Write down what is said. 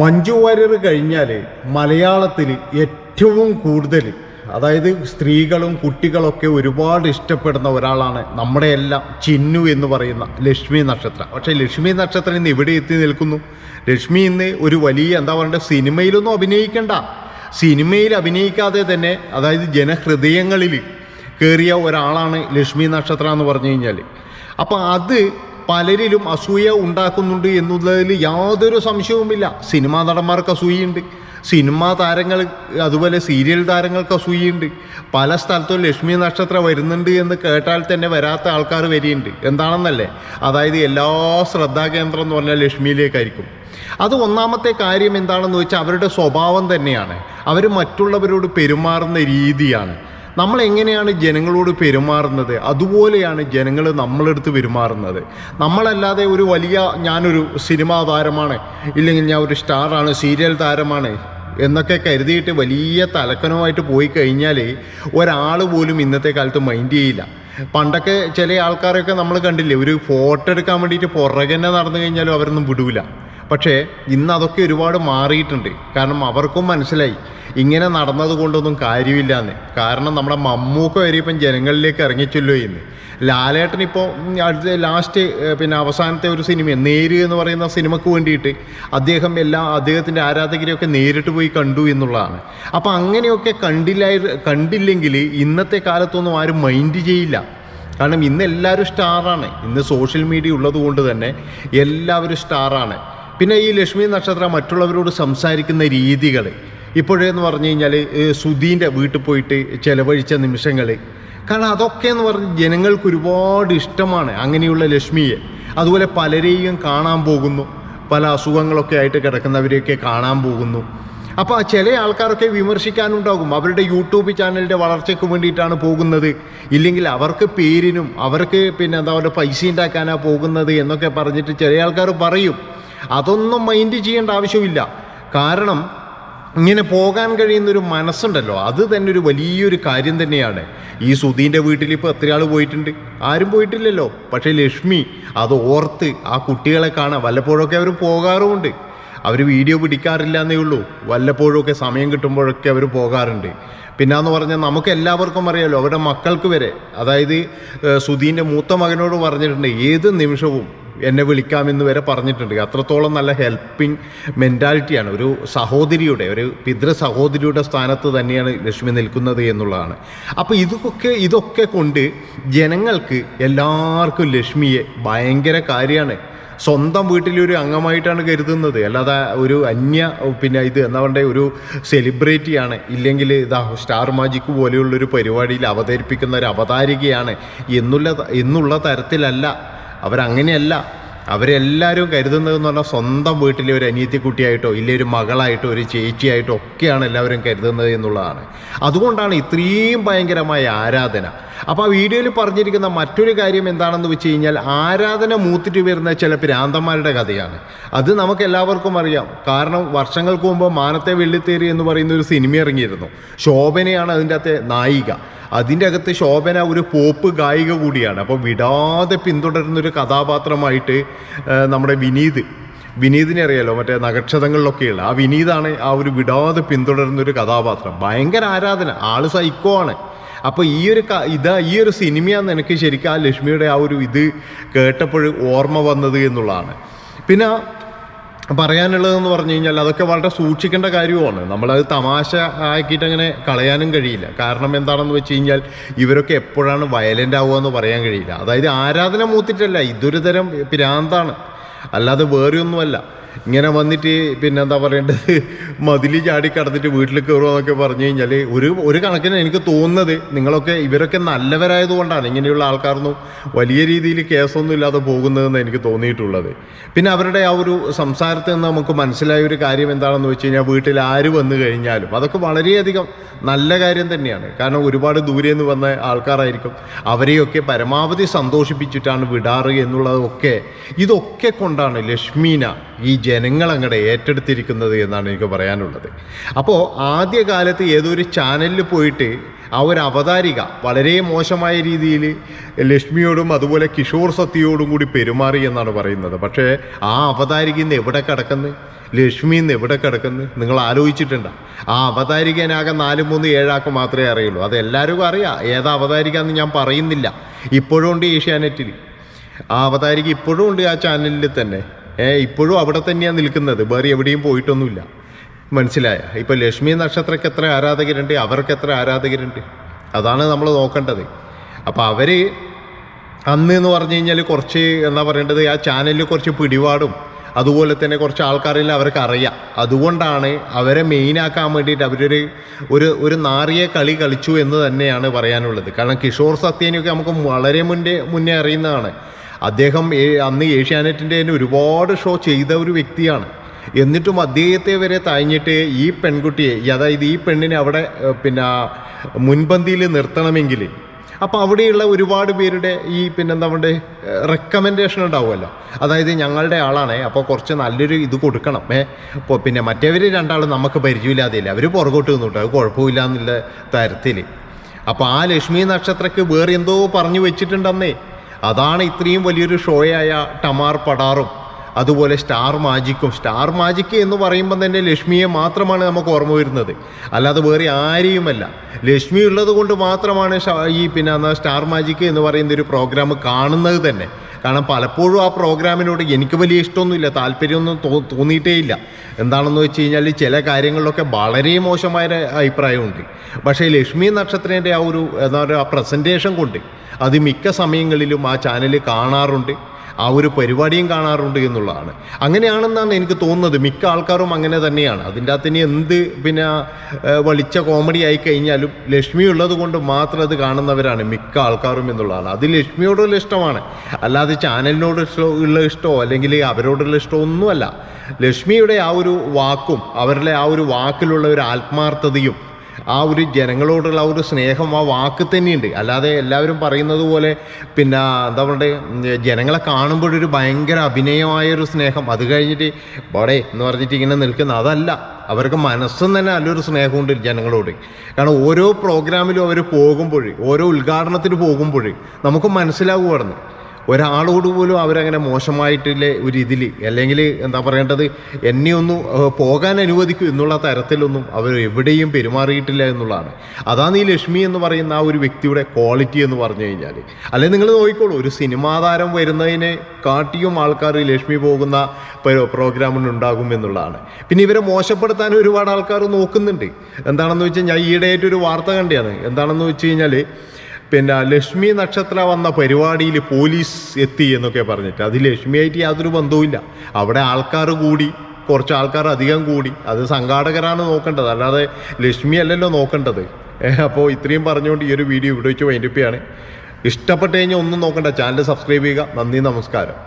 മഞ്ജു വാര്യർ കഴിഞ്ഞാൽ മലയാളത്തിൽ ഏറ്റവും കൂടുതൽ അതായത് സ്ത്രീകളും കുട്ടികളൊക്കെ ഒരുപാട് ഇഷ്ടപ്പെടുന്ന ഒരാളാണ് നമ്മുടെ എല്ലാം ചിന്നു എന്ന് പറയുന്ന ലക്ഷ്മി നക്ഷത്രം. പക്ഷേ ലക്ഷ്മി നക്ഷത്രം ഇന്ന് ഇവിടെ എത്തി നിൽക്കുന്നു? ലക്ഷ്മി ഇന്ന് ഒരു വലിയ എന്താ പറയണ്ട സിനിമയിലൊന്നും അഭിനയിക്കണ്ട. സിനിമയിൽ അഭിനയിക്കാതെ തന്നെ അതായത് ജനഹൃദയങ്ങളിൽ കയറിയ ഒരാളാണ് ലക്ഷ്മി നക്ഷത്രം എന്ന് പറഞ്ഞു കഴിഞ്ഞാൽ അപ്പം അത് പലരിലും അസൂയ ഉണ്ടാക്കുന്നുണ്ട് എന്നുള്ളതിൽ യാതൊരു സംശയവുമില്ല. സിനിമാ നടന്മാർക്ക് അസൂയുണ്ട്. സിനിമാ താരങ്ങൾ അതുപോലെ സീരിയൽ താരങ്ങൾക്ക് അസൂയുണ്ട്. പല സ്ഥലത്തും ലക്ഷ്മി നക്ഷത്രം വരുന്നുണ്ട് എന്ന് കേട്ടാൽ തന്നെ വരാത്ത ആൾക്കാർ വരികയുണ്ട്. എന്താണെന്നല്ലേ? അതായത് എല്ലാ ശ്രദ്ധാകേന്ദ്രം എന്ന് പറഞ്ഞാൽ ലക്ഷ്മിയിലേക്കായിരിക്കും. അത് ഒന്നാമത്തെ കാര്യം എന്താണെന്ന് വെച്ചാൽ അവരുടെ സ്വഭാവം തന്നെയാണ്. അവർ മറ്റുള്ളവരോട് പെരുമാറുന്ന രീതിയാണ്. നമ്മൾ എങ്ങനെയാണ് ജനങ്ങളോട് പെരുമാറുന്നത്? അതുപോലെയാണ് ജനങ്ങൾ നമ്മളെടുത്ത് പെരുമാറുന്നത്. നമ്മളല്ലാതെ ഒരു വലിയ ഞാനൊരു സിനിമാ താരമാണ് ഇല്ലെങ്കിൽ ഞാൻ ഒരു സ്റ്റാറാണ് സീരിയൽ താരമാണ് എന്നൊക്കെ കരുതിയിട്ട് വലിയ തലക്കനമായിട്ട് പോയി കഴിഞ്ഞാൽ ഒരാൾ പോലും ഇന്നത്തെ കാലത്ത് മൈൻഡ് ചെയ്യില്ല. പണ്ടൊക്കെ ചില ആൾക്കാരൊക്കെ നമ്മൾ കണ്ടില്ലേ ഒരു ഫോട്ടോ എടുക്കാൻ വേണ്ടിയിട്ട് പുറകെന്നെ നടന്നു കഴിഞ്ഞാലും അവരൊന്നും വിടൂല. പക്ഷേ ഇന്ന് അതൊക്കെ ഒരുപാട് മാറിയിട്ടുണ്ട്. കാരണം അവർക്കും മനസ്സിലായി. ഇങ്ങനെ നടന്നത് കൊണ്ടൊന്നും കാര്യമില്ല എന്ന് കാരണം നമ്മുടെ മമ്മൂക്ക വരെ ഇപ്പം ജനങ്ങളിലേക്ക് ഇറങ്ങിച്ചല്ലോ ഇന്ന്. ലാലേട്ടൻ ഇപ്പോൾ അടുത്ത ലാസ്റ്റ് പിന്നെ അവസാനത്തെ ഒരു സിനിമ നേര് എന്ന് പറയുന്ന സിനിമക്ക് വേണ്ടിയിട്ട് അദ്ദേഹം എല്ലാ അദ്ദേഹത്തിന്റെ ആരാധകരെയൊക്കെ നേരിട്ട് പോയി കണ്ടു എന്നുള്ളതാണ്. അപ്പോൾ അങ്ങനെയൊക്കെ കണ്ടില്ലായി കണ്ടില്ലെങ്കിൽ ഇന്നത്തെ കാലത്തൊന്നും ആരും മൈൻഡ് ചെയ്യില്ല. കാരണം ഇന്ന് എല്ലാവരും സ്റ്റാറാണ്. ഇന്ന് സോഷ്യൽ മീഡിയ ഉള്ളത് കൊണ്ട് തന്നെ എല്ലാവരും സ്റ്റാറാണ്. പിന്നെ ഈ ലക്ഷ്മി നക്ഷത്രം മറ്റുള്ളവരോട് സംസാരിക്കുന്ന രീതികൾ ഇപ്പോഴേന്ന് പറഞ്ഞു കഴിഞ്ഞാൽ സുധീന്റെ വീട്ടിൽ പോയിട്ട് ചിലവഴിച്ച നിമിഷങ്ങൾ കാരണം അതൊക്കെ എന്ന് പറഞ്ഞ് ജനങ്ങൾക്ക് ഒരുപാട് ഇഷ്ടമാണ് അങ്ങനെയുള്ള ലക്ഷ്മിയെ. അതുപോലെ പലരെയും കാണാൻ പോകുന്നു. പല അസുഖങ്ങളൊക്കെ ആയിട്ട് കിടക്കുന്നവരെയൊക്കെ കാണാൻ പോകുന്നു. അപ്പോൾ ചില ആൾക്കാരൊക്കെ വിമർശിക്കാനുണ്ടാകും. അവരുടെ യൂട്യൂബ് ചാനലിന്റെ വളർച്ചയ്ക്ക് വേണ്ടിയിട്ടാണ് പോകുന്നത്. ഇല്ലെങ്കിൽ അവർക്ക് പേരിനും അവർക്ക് പിന്നെ എന്താ പറയുക പൈസ ഉണ്ടാക്കാനാണ് പോകുന്നത് എന്നൊക്കെ പറഞ്ഞിട്ട് ചില ആൾക്കാർ പറയും. അതൊന്നും മൈൻഡ് ചെയ്യേണ്ട ആവശ്യമില്ല കാരണം ഇങ്ങനെ പോകാൻ കഴിയുന്നൊരു മനസ്സുണ്ടല്ലോ അത് തന്നെ ഒരു വലിയൊരു കാര്യം തന്നെയാണ്. ഈ സുധീന്റെ വീട്ടിൽ ഇപ്പോൾ എത്ര ആൾ പോയിട്ടുണ്ട്? ആരും പോയിട്ടില്ലല്ലോ. പക്ഷേ ലക്ഷ്മി അത് ഓർത്ത് ആ കുട്ടികളെ കാണാൻ വല്ലപ്പോഴൊക്കെ അവർ പോകാറുമുണ്ട്. അവർ വീഡിയോ പിടിക്കാറില്ല എന്നേ ഉള്ളൂ. വല്ലപ്പോഴൊക്കെ സമയം കിട്ടുമ്പോഴൊക്കെ അവർ പോകാറുണ്ട്. പിന്നെന്ന് പറഞ്ഞാൽ നമുക്ക് എല്ലാവർക്കും അറിയാമല്ലോ അവരുടെ മക്കൾക്ക് വരെ. അതായത് സുധീന്റെ മൂത്ത മകനോട് പറഞ്ഞിട്ടുണ്ട് ഏത് നിമിഷവും എന്നെ വിളിക്കാമെന്ന് വരെ പറഞ്ഞിട്ടുണ്ട്. അത്രത്തോളം നല്ല ഹെൽപ്പിംഗ് മെന്റാലിറ്റിയാണ് ഒരു സഹോദരിയുടെ ഒരു പിതൃ സഹോദരിയുടെ സ്ഥാനത്ത് തന്നെയാണ് ലക്ഷ്മി നിൽക്കുന്നത് എന്നുള്ളതാണ്. അപ്പോൾ ഇതൊക്കെ ഇതൊക്കെ കൊണ്ട് ജനങ്ങൾക്ക് എല്ലാവർക്കും ലക്ഷ്മിയെ ഭയങ്കര കാര്യമാണ്. സ്വന്തം വീട്ടിലൊരു അംഗമായിട്ടാണ് കരുതുന്നത്. അല്ലാതെ ഒരു അന്യ പിന്നെ ഇത് എന്താ പറയുക ഒരു സെലിബ്രിറ്റിയാണ് ഇല്ലെങ്കിൽ ഇതാ സ്റ്റാർ മാജിക് പോലെയുള്ളൊരു പരിപാടിയിൽ അവതരിപ്പിക്കുന്ന ഒരു അവതാരികയാണ് എന്നുള്ള എന്നുള്ള തരത്തിലല്ല അവരങ്ങനെയല്ല. അവരെല്ലാവരും കരുതുന്നതെന്ന് പറഞ്ഞാൽ സ്വന്തം വീട്ടിലെ ഒരു അനിയത്തിക്കുട്ടിയായിട്ടോ ഇല്ലേ ഒരു മകളായിട്ടോ ഒരു ചേച്ചിയായിട്ടോ ഒക്കെയാണ് എല്ലാവരും കരുതുന്നത് എന്നുള്ളതാണ്. അതുകൊണ്ടാണ് ഇത്രയും ഭയങ്കരമായ ആരാധന. അപ്പോൾ ആ വീഡിയോയിൽ പറഞ്ഞിരിക്കുന്ന മറ്റൊരു കാര്യം എന്താണെന്ന് വെച്ച് കഴിഞ്ഞാൽ ആരാധന മൂത്തിട്ട് വരുന്ന ചില പ്രാന്തന്മാരുടെ കഥയാണ്. അത് നമുക്ക് എല്ലാവർക്കും അറിയാം. കാരണം വർഷങ്ങൾക്ക് മുമ്പ് മാനത്തെ വെള്ളിത്തേരി എന്ന് പറയുന്ന ഒരു സിനിമ ഇറങ്ങിയിരുന്നു. ശോഭനയാണ് അതിന്റെ അകത്തെ നായിക. അതിന്റെ അകത്ത് ശോഭന ഒരു പോപ്പ് ഗായിക കൂടിയാണ്. അപ്പോൾ വിടാതെ പിന്തുടരുന്ന ഒരു കഥാപാത്രമായിട്ട് നമ്മുടെ വിനീത്. വിനീതിനെ അറിയാലോ മറ്റേ നക്ഷതങ്ങളിലൊക്കെയുള്ള ആ വിനീതാണ് ആ ഒരു വിടാതെ പിന്തുടരുന്ന ഒരു കഥാപാത്രം. ഭയങ്കര ആരാധന. ആൾ സൈക്കോ ആണ്. അപ്പോൾ ഈ ഒരു ഇതാ ഈ ഒരു സിനിമയാന്ന് എനിക്ക് ശരിക്കും ആ ലക്ഷ്മിയുടെ ആ ഒരു ഇത് കേട്ടപ്പോൾ ഓർമ്മ വന്നത് എന്നുള്ളതാണ്. പിന്നെ പറയാനുള്ളതെന്ന് പറഞ്ഞു കഴിഞ്ഞാൽ അതൊക്കെ വളരെ സൂക്ഷിക്കേണ്ട കാര്യമാണ് നമ്മളത് തമാശ ആക്കിയിട്ട് അങ്ങനെ കളയാനും കഴിയില്ല. കാരണം എന്താണെന്ന് വെച്ച് കഴിഞ്ഞാൽ ഇവരൊക്കെ എപ്പോഴാണ് വയലന്റ് ആവുക എന്ന് പറയാൻ കഴിയില്ല. അതായത് ആരാധന മൂത്തിട്ടല്ല ഇതൊരു തരം ഭ്രാന്താണ് അല്ലാതെ വേറെ ഒന്നുമല്ല ഇങ്ങനെ വന്നിട്ട് പിന്നെ എന്താ പറയേണ്ടത്? മതിൽ ചാടി കടന്നിട്ട് വീട്ടിൽ കയറുക എന്നൊക്കെ പറഞ്ഞു കഴിഞ്ഞാൽ ഒരു ഒരു കണക്കിന് എനിക്ക് തോന്നുന്നത് നിങ്ങളൊക്കെ ഇവരൊക്കെ നല്ലവരായതുകൊണ്ടാണ് ഇങ്ങനെയുള്ള ആൾക്കാരൊന്നും വലിയ രീതിയിൽ കേസൊന്നും ഇല്ലാതെ പോകുന്നതെന്ന് എനിക്ക് തോന്നിയിട്ടുള്ളത്. പിന്നെ അവരുടെ ആ ഒരു സംസാരത്തിൽ നിന്ന് നമുക്ക് മനസ്സിലായ ഒരു കാര്യം എന്താണെന്ന് വെച്ച് കഴിഞ്ഞാൽ വീട്ടിൽ ആര് വന്നു കഴിഞ്ഞാലും അതൊക്കെ വളരെയധികം നല്ല കാര്യം തന്നെയാണ്. കാരണം ഒരുപാട് ദൂരെ നിന്ന് വന്ന ആൾക്കാരായിരിക്കും. അവരെയൊക്കെ പരമാവധി സന്തോഷിപ്പിച്ചിട്ടാണ് വിടാറ് എന്നുള്ളതൊക്കെ ഇതൊക്കെ കൊണ്ടാണ് ലക്ഷ്മീന ഈ ജനങ്ങൾ അങ്ങടെ ഏറ്റെടുത്തിരിക്കുന്നത് എന്നാണ് എനിക്ക് പറയാനുള്ളത്. അപ്പോൾ ആദ്യകാലത്ത് ഏതൊരു ചാനലിൽ പോയിട്ട് ആ ഒരു അവതാരിക വളരെ മോശമായ രീതിയിൽ ലക്ഷ്മിയോടും അതുപോലെ കിഷോർ സത്യയോടും കൂടി പെരുമാറി എന്നാണ് പറയുന്നത്. പക്ഷേ ആ അവതാരിക ഇന്ന് എവിടെ കിടക്കുന്നു? ലക്ഷ്മി ഇന്ന് എവിടെ കിടക്കുന്നു? നിങ്ങൾ ആലോചിച്ചിട്ടുണ്ടോ? ആ അവതാരികനാകെ നാല് മൂന്ന് ഏഴാക്ക് മാത്രമേ അറിയുള്ളൂ. അത് എല്ലാവർക്കും അറിയാം. ഏതാ അവതാരിക എന്ന് ഞാൻ പറയുന്നില്ല. ഇപ്പോഴും ഉണ്ട് ഏഷ്യാനെറ്റിൽ ആ അവതാരിക ഇപ്പോഴും ഉണ്ട് ആ ചാനലിൽ തന്നെ. ഇപ്പോഴും അവിടെ തന്നെയാണ് നിൽക്കുന്നത്. വേറെ എവിടെയും പോയിട്ടൊന്നുമില്ല. മനസ്സിലായ? ഇപ്പൊ ലക്ഷ്മി നക്ഷത്രക്ക് എത്ര ആരാധകരുണ്ട്? അവർക്ക് എത്ര ആരാധകരുണ്ട്? അതാണ് നമ്മൾ നോക്കേണ്ടത്. അപ്പോൾ അവർ അന്ന് എന്ന് പറഞ്ഞു കഴിഞ്ഞാൽ കുറച്ച് എന്താ പറയേണ്ടത്? ആ ചാനലിൽ കുറച്ച് പിടിപാടും അതുപോലെ തന്നെ കുറച്ച് ആൾക്കാരിൽ അവർക്ക് അറിയാം. അതുകൊണ്ടാണ് അവരെ മെയിനാക്കാൻ വേണ്ടിയിട്ട് അവരൊരു ഒരു ഒരു നാറിയ കളി കളിച്ചു എന്ന് തന്നെയാണ് പറയാനുള്ളത്. കാരണം കിഷോർ സത്യനൊക്കെ നമുക്ക് വളരെ മുന്നേ മുന്നേ അറിയുന്നതാണ്. അദ്ദേഹം അന്ന് ഏഷ്യാനെറ്റിന്റെ തന്നെ ഒരുപാട് ഷോ ചെയ്ത ഒരു വ്യക്തിയാണ്. എന്നിട്ടും അദ്ദേഹത്തെ വരെ താഴ്ഞ്ഞിട്ട് ഈ പെൺകുട്ടിയെ അതായത് ഈ പെണ്ണിനെ അവിടെ പിന്നെ മുൻപന്തിയിൽ നിർത്തണമെങ്കിൽ. അപ്പോൾ അവിടെയുള്ള ഒരുപാട് പേരുടെ ഈ പിന്നെന്താ പറയുക റെക്കമെൻഡേഷൻ ഉണ്ടാവുമല്ലോ. അതായത് ഞങ്ങളുടെ ആളാണേ അപ്പോൾ കുറച്ച് നല്ലൊരു ഇത് കൊടുക്കണം. ഏ ഇപ്പോൾ പിന്നെ മറ്റേവർ രണ്ടാളും നമുക്ക് പരിചയമില്ലാതെയില്ല. അവർ പുറകോട്ട് നിന്നിട്ട് അത് കുഴപ്പമില്ല എന്നുള്ള തരത്തിൽ. അപ്പോൾ ആ ലക്ഷ്മി നക്ഷത്രക്ക് വേറെ എന്തോ പറഞ്ഞു വെച്ചിട്ടുണ്ടെന്നേ. അതാണ് ഇത്രയും വലിയൊരു ഷോയായ ടമാർ പടാറും. അതുപോലെ സ്റ്റാർ മാജിക്കും. സ്റ്റാർ മാജിക് എന്ന് പറയുമ്പോൾ തന്നെ ലക്ഷ്മിയെ മാത്രമാണ് നമുക്ക് ഓർമ്മ വരുന്നത്. അല്ലാതെ വേറെ ആരെയുമല്ല. ലക്ഷ്മി ഉള്ളത് കൊണ്ട് മാത്രമാണ് ഈ പിന്നെ സ്റ്റാർ മാജിക് എന്ന് പറയുന്ന ഒരു പ്രോഗ്രാം കാണുന്നത് തന്നെ. കാരണം പലപ്പോഴും ആ പ്രോഗ്രാമിനോട് എനിക്ക് വലിയ ഇഷ്ടമൊന്നുമില്ല താല്പര്യമൊന്നും തോ തോന്നിയിട്ടേ ഇല്ല എന്താണെന്ന് വെച്ച് കഴിഞ്ഞാൽ ചില കാര്യങ്ങളിലൊക്കെ വളരെ മോശമായ അഭിപ്രായമുണ്ട്. പക്ഷേ ലക്ഷ്മി നക്ഷത്രത്തിന്റെ ആ ഒരു എന്താ പറയുക ആ പ്രസന്റേഷൻ കൊണ്ട് അത് മിക്ക സമയങ്ങളിലും ആ ചാനൽ കാണാറുണ്ട്. ആ ഒരു പരിപാടിയും കാണാറുണ്ട് എന്നുള്ളതാണ്. അങ്ങനെയാണെന്നാണ് എനിക്ക് തോന്നുന്നത്. മിക്ക ആൾക്കാരും അങ്ങനെ തന്നെയാണ്. അതിന്റെ അകത്ത് ഇനി എന്ത് പിന്നെ വളിച്ച കോമഡി ആയി കഴിഞ്ഞാലും ലക്ഷ്മി ഉള്ളത് കൊണ്ട് മാത്രം അത് കാണുന്നവരാണ് മിക്ക ആൾക്കാരും എന്നുള്ളതാണ്. അത് ലക്ഷ്മിയോടുള്ള ഇഷ്ടമാണ്. അല്ലാതെ ചാനലിനോട് ഉള്ള ഇഷ്ടമോ അല്ലെങ്കിൽ അവരോടുള്ള ഇഷ്ടമോ ഒന്നുമല്ല. ലക്ഷ്മിയുടെ ആ ഒരു വാക്കും അവരുടെ ആ ഒരു വാക്കിലുള്ള ഒരു ആത്മാർത്ഥതയും ആ ഒരു ജനങ്ങളോടുള്ള ആ ഒരു സ്നേഹം ആ വാക്ക് തന്നെയുണ്ട്. അല്ലാതെ എല്ലാവരും പറയുന്നത് പോലെ പിന്നെ എന്താ പറയുക ജനങ്ങളെ കാണുമ്പോഴൊരു ഭയങ്കര അഭിനയമായൊരു സ്നേഹം. അത് കഴിഞ്ഞിട്ട് ബോടേ എന്ന് പറഞ്ഞിട്ട് ഇങ്ങനെ നിൽക്കുന്ന അതല്ല. അവർക്ക് മനസ്സും തന്നെ നല്ലൊരു സ്നേഹമുണ്ട് ജനങ്ങളോട്. കാരണം ഓരോ പ്രോഗ്രാമിലും അവർ പോകുമ്പോൾ ഓരോ ഉദ്ഘാടനത്തിന് പോകുമ്പോൾ നമുക്ക് മനസ്സിലാവുകയാണെന്ന് ഒരാളോട് പോലും അവരങ്ങനെ മോശമായിട്ടുള്ള ഒരു ഇതിൽ അല്ലെങ്കിൽ എന്താ പറയേണ്ടത്? എന്നെ ഒന്ന് പോകാൻ അനുവദിക്കും എന്നുള്ള തരത്തിലൊന്നും അവർ എവിടെയും പെരുമാറിയിട്ടില്ല എന്നുള്ളതാണ്. അതാണ് ഈ ലക്ഷ്മി എന്ന് പറയുന്ന ആ ഒരു വ്യക്തിയുടെ ക്വാളിറ്റി എന്ന് പറഞ്ഞു കഴിഞ്ഞാൽ അല്ലെങ്കിൽ നിങ്ങൾ നോക്കിക്കോളൂ ഒരു സിനിമാ താരം വരുന്നതിനെ കാട്ടിയും ആൾക്കാർ ലക്ഷ്മി പോകുന്ന പ്രോഗ്രാമിനുണ്ടാകും എന്നുള്ളതാണ്. പിന്നെ ഇവരെ മോശപ്പെടുത്താൻ ഒരുപാട് ആൾക്കാർ നോക്കുന്നുണ്ട്. എന്താണെന്ന് വെച്ചാൽ ഞാൻ ഈയിടെയായിട്ട് ഒരു വാർത്ത കണ്ടിയാണ് എന്താണെന്ന് വെച്ച് കഴിഞ്ഞാൽ പിന്നെ ലക്ഷ്മി നക്ഷത്ര വന്ന പരിപാടിയിൽ പോലീസ് എത്തി എന്നൊക്കെ പറഞ്ഞിട്ട്. അത് ലക്ഷ്മിയായിട്ട് യാതൊരു ബന്ധവുമില്ല. അവിടെ ആൾക്കാർ കൂടി കുറച്ച് ആൾക്കാർ അധികം കൂടി. അത് സംഘാടകരാണ് നോക്കേണ്ടത്. അല്ലാതെ ലക്ഷ്മി അല്ലല്ലോ നോക്കേണ്ടത്. അപ്പോൾ ഇത്രയും പറഞ്ഞുകൊണ്ട് ഈ ഒരു വീഡിയോ ഇവിടെ വെച്ച് വൈൻഡപ്പ് ഇഷ്ടപ്പെട്ടു ഇഷ്ടപ്പെട്ട് കഴിഞ്ഞാൽ ഒന്നും നോക്കണ്ട. ചാനൽ സബ്സ്ക്രൈബ് ചെയ്യുക. നന്ദി നമസ്കാരം.